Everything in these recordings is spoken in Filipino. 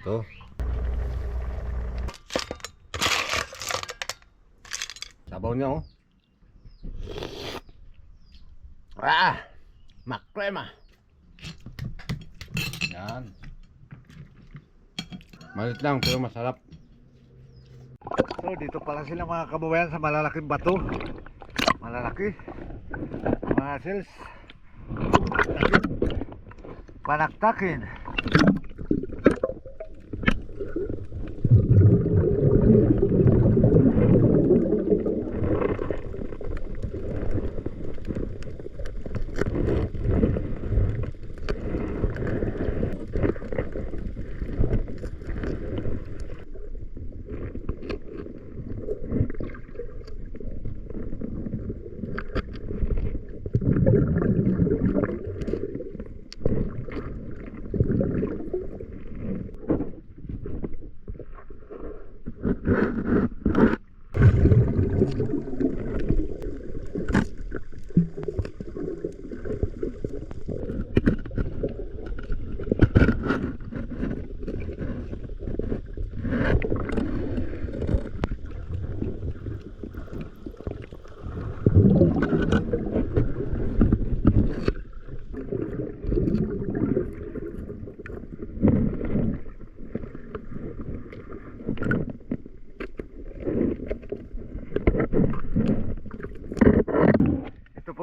Ito. Sabaw niya oh. Ah! Makrema! Yan. Malit lang pero masarap. So, dito pala sila mga kababayan sa malalaking bato. Malalaki. Mga sales. Panaktakin.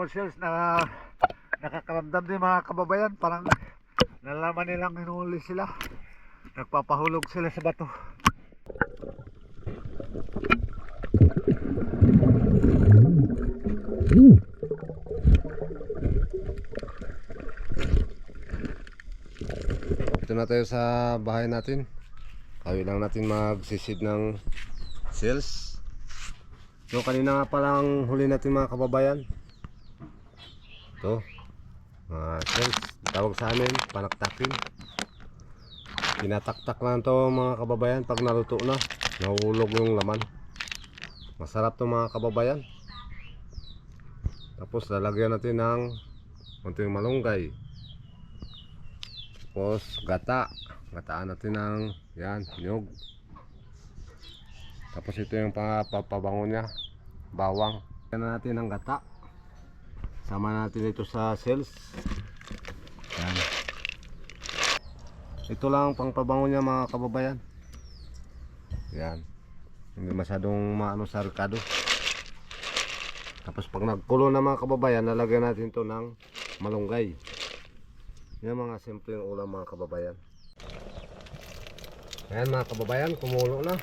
Sales na nakakaramdam din mga kababayan. Parang nalaman nilang hinuli sila. Nagpapahulog sila sa bato. Ito na tayo sa bahay natin. Kaya lang natin magsisid ng sales. So kanina nga palang huli natin mga kababayan. Ito. Mga sales. Tawag sa amin, panaktakin. Tinataktak lang to mga kababayan pag naluto na. Nahulog yung laman. Masarap to mga kababayan. Tapos lalagyan natin ng konting malunggay. Tapos gata. Gataan natin ng yan, nyog. Tapos ito yung pa- papabango niya. Bawang. Yan na natin ang gata. Sama natin ito sa sales. Yan. Ito lang pang pabango niya mga kababayan. Yan. Hindi masyadong maano sa ricado. Tapos pag nagkulo na mga kababayan, lalagyan natin to ng malunggay. Yan mga simpleng ulam mga kababayan. Ayan mga kababayan, kumulo na.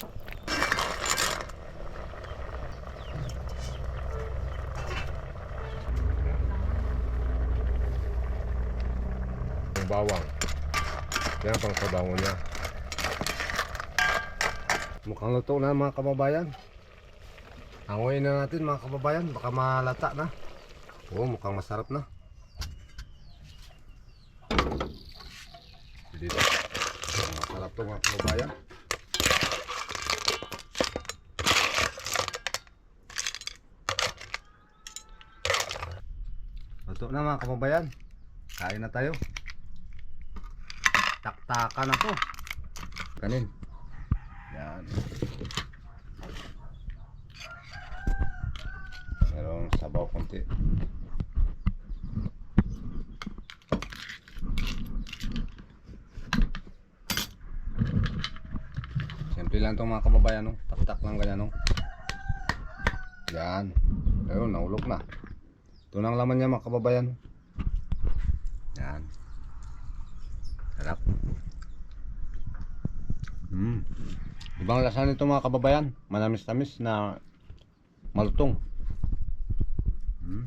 Bawang. Yan pang kabango niya. Mukhang luto na mga kababayan. Hanguin na natin mga kababayan, baka malata na. Oo, mukhang masarap na. Dito. Masarap to mga kababayan. Luto na mga kababayan. Kain na tayo. Taktakan na to. Kanin. Yan. Merong sabaw konti. Siyempre lang itong mga kababayan, no? tak-tak lang ganyan. No? Yan. Ayun, naulog na. Ito na ang laman niya mga kababayan. Yan. Sarap. Hmm. Ibang lasa nito mga kababayan. Manamis-tamis na malutong. Hmm.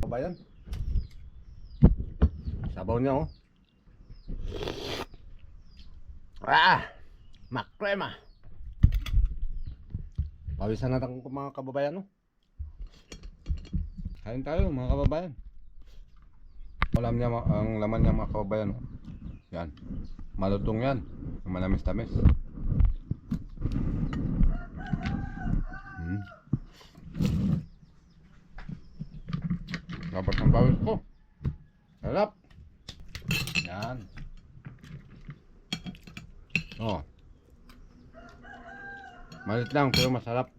Kababayan. Sabaw niya oh. Ah! Makrema. Pawisan natin kung mga kababayan no. Kain tayo mga kababayan. Alam niya ang laman niya mga kababayan. no? Yan. Malutong yan. Manamis-tamis. Hmm. Dapat ang bawis ko. Sarap. Yan. Oh. Malit lang pero masarap.